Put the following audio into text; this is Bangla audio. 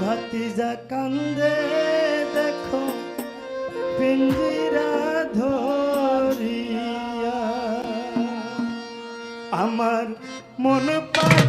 ভাতিজা কান্দে দেখো পিঞ্জিরা ধরিয়া। আমার মন পা